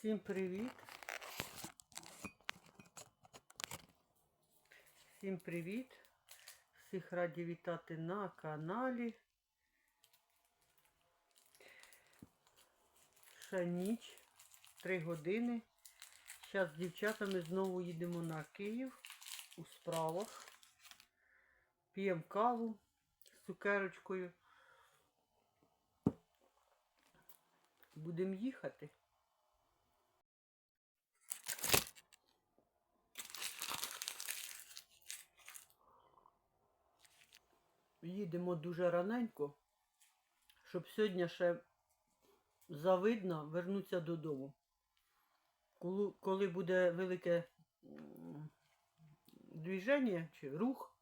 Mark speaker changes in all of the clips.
Speaker 1: Всім привіт. Всім привіт. Всіх раді вітати на каналі. Ще ніч, 3 години. Зараз з дівчатами знову їдемо на Київ у справах. П'ємо каву з цукерочкою. Будемо їхати. Їдемо дуже раненько, щоб сьогодні ще завидно вернутися додому. Коли, буде велике движення чи рух,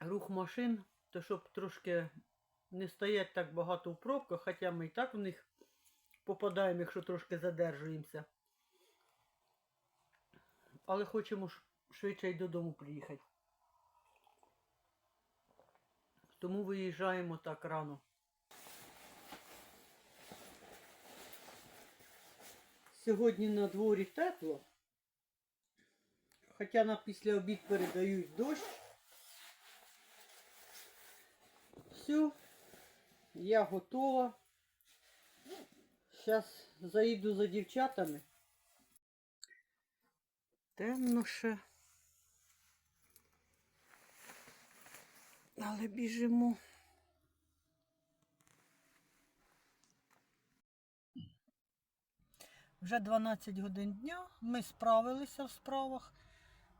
Speaker 1: рух машин, то щоб трошки не стоять так багато в пробках, хоча ми і так в них попадаємо, якщо трошки задержуємося. Але хочемо швидше й додому приїхати. Тому виїжджаємо так рано. Сьогодні на дворі тепло. Хоча на після обід передають дощ. Все, я готова. Зараз заїду за дівчатами. Темно ще. Але біжимо. Вже 12 годин дня. Ми справилися в справах.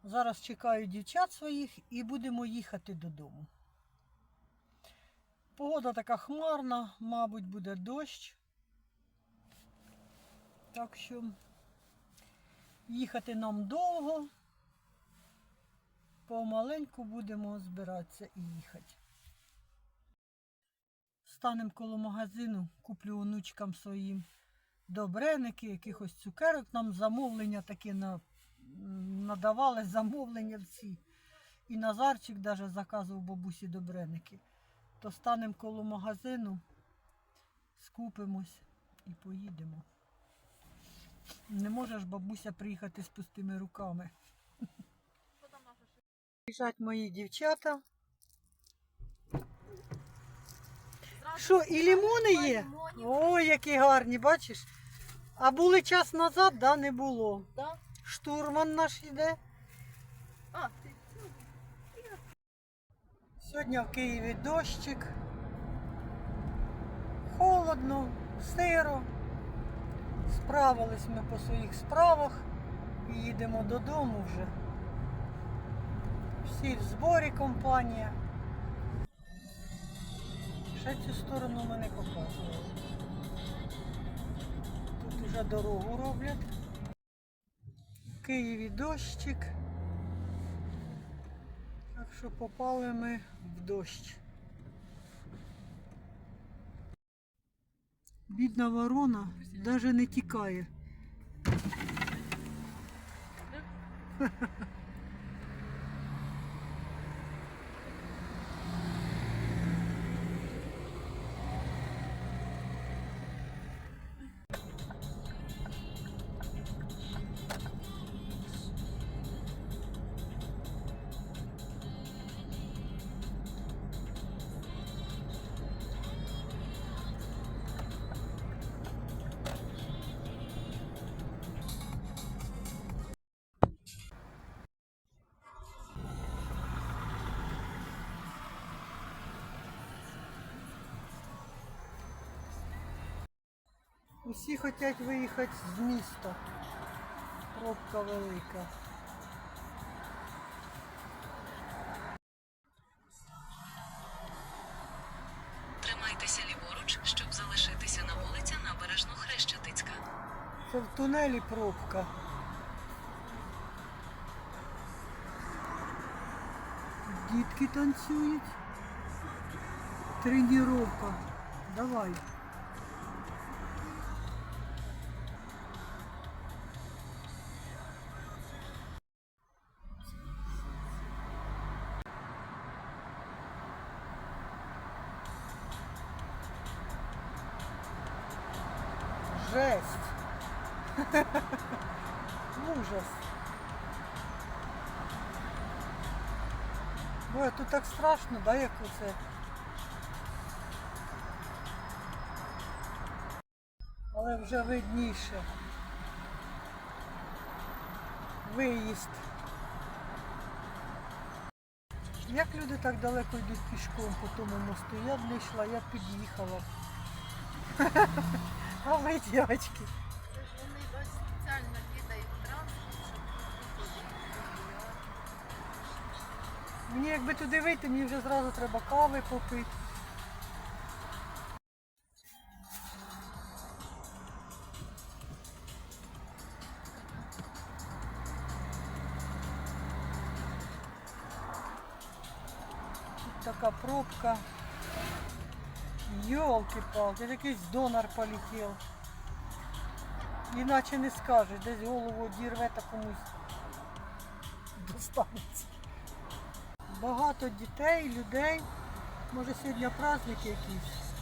Speaker 1: Зараз чекаю дівчат своїх і будемо їхати додому. Погода така хмарна, мабуть, буде дощ. Так що їхати нам довго. Помаленьку будемо збиратися і їхати. Станемо коло магазину, куплю онучкам своїм добреники, якихось цукерок. Нам замовлення таке на, надавали замовлення всі. І Назарчик навіть заказував бабусі добреники. То станемо коло магазину, скупимось і поїдемо. Не може ж бабуся приїхати з пустими руками. Біжать мої дівчата. Що, і лімони є? Ой, які гарні, бачиш? А були час назад, да, не було.
Speaker 2: Да?
Speaker 1: Штурман наш йде.
Speaker 2: А, ти
Speaker 1: Сьогодні в Києві дощик. Холодно, сиро. Справились ми по своїх справах і їдемо додому вже. Всі в зборі компанія. Ще цю сторону ми не показували. Тут вже дорогу роблять. В Києві дощик. Так що попали ми в дощ. Бідна ворона навіть не тікає. Усі хочуть виїхати з міста. Пробка велика.
Speaker 3: Тримайтеся ліворуч, щоб залишитися на вулиця Набережно Хрещатицька.
Speaker 1: Це в тунелі пробка. Дітки танцюють. Тренировка. Давай.
Speaker 4: Жесть. Ужас. Ой, тут так страшно, да, як оце. Але вже видніше. Виїзд. Як люди так далеко йдуть пішком по тому мосту? Я б не йшла, я б під'їхала. А ви, дівчатки,
Speaker 2: вони вас спеціально кидають транспорт, щоб
Speaker 4: мені якби туди вийти, мені вже зразу треба кави попити. Тут така пробка. Йолки-палки, якийсь донор полетів. Іначе не скажеш, десь голову дірве та комусь достанеться. Багато дітей, людей. Може сьогодні праздник якийсь.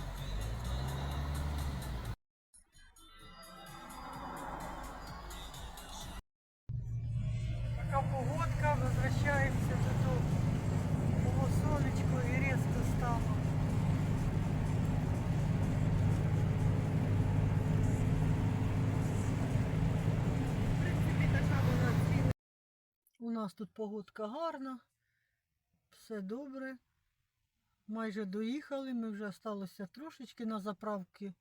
Speaker 4: Нас тут погодка гарна, все добре. Майже доїхали, ми вже залишилося трошечки на заправки.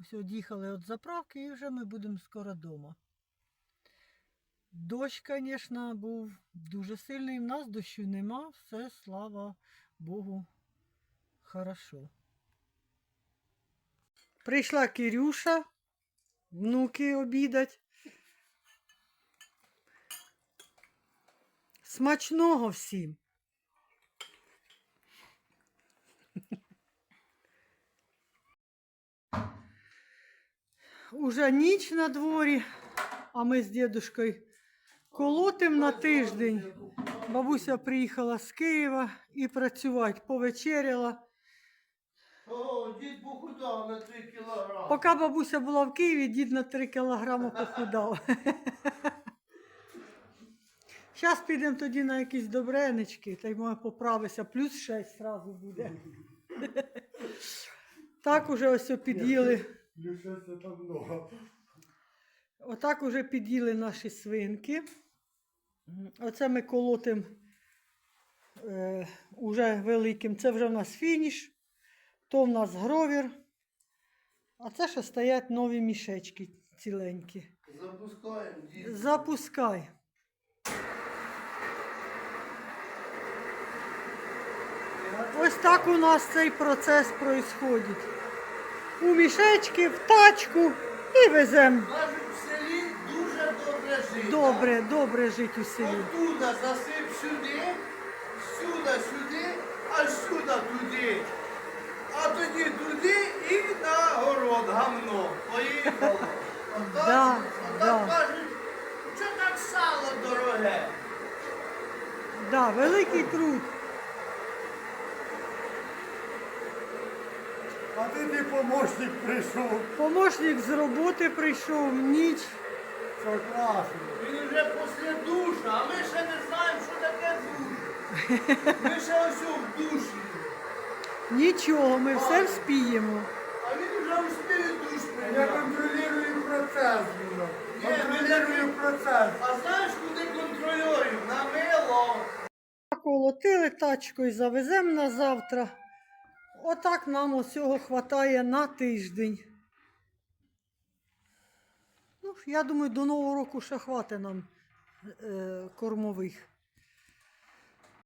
Speaker 4: Ось од'їхали від заправки і вже ми будемо скоро вдома. Дощ, звісно, був дуже сильний. В нас дощу нема, все, слава Богу, хорошо. Прийшла Кирюша, внуки обідать. Смачного всім. Уже ніч на дворі, а ми з дідушкою колотим на тиждень. Бабуся приїхала з Києва і працювати повечеряла.
Speaker 5: О, дід похудав на 3 кілограми.
Speaker 4: Поки бабуся була в Києві, дід на 3 кілограми похудав. Зараз підемо тоді на якісь добренички, та й може поправися, плюс 6 зразу буде. Так уже ось під'їли.
Speaker 5: Люша, це там много.
Speaker 4: Отак уже під'їли наші свинки. Оце ми колотим е, уже великим. Це вже в нас фініш, то в нас гровір. А це ще стоять нові мішечки ціленькі.
Speaker 5: Запускаємо, дід.
Speaker 4: Запускай. Ось так у нас цей процес происходить. У мішечки, в тачку і веземо.
Speaker 5: Кажуть, в селі дуже добре жити.
Speaker 4: Добре, добре жити у селі.
Speaker 5: Оттуда засип сюди, сюди сюди, а сюди туди. А тоді туди і на город гамно. Поїхало. Отак,
Speaker 4: Да, да.
Speaker 5: кажуть, що так сало дороге.
Speaker 4: Да, великий труд.
Speaker 5: А ти ти помощник прийшов.
Speaker 4: Помощник з роботи прийшов ніч.
Speaker 5: Це класно. Він вже після душа, а ми ще не знаємо, що таке душ. Ми ще ось в душі.
Speaker 4: Нічого, ми все вспіємо.
Speaker 5: А він вже успіє душ
Speaker 6: Я
Speaker 5: прийняти.
Speaker 6: контролирую процесс, Юра.
Speaker 5: Ні, не-
Speaker 6: процесс.
Speaker 5: А знаєш, куди контролюємо? На мило.
Speaker 4: Колотили тачкою, завеземо на завтра. Отак нам усього хватає на тиждень. Ну, я думаю, до Нового року ще хватить нам е, кормових.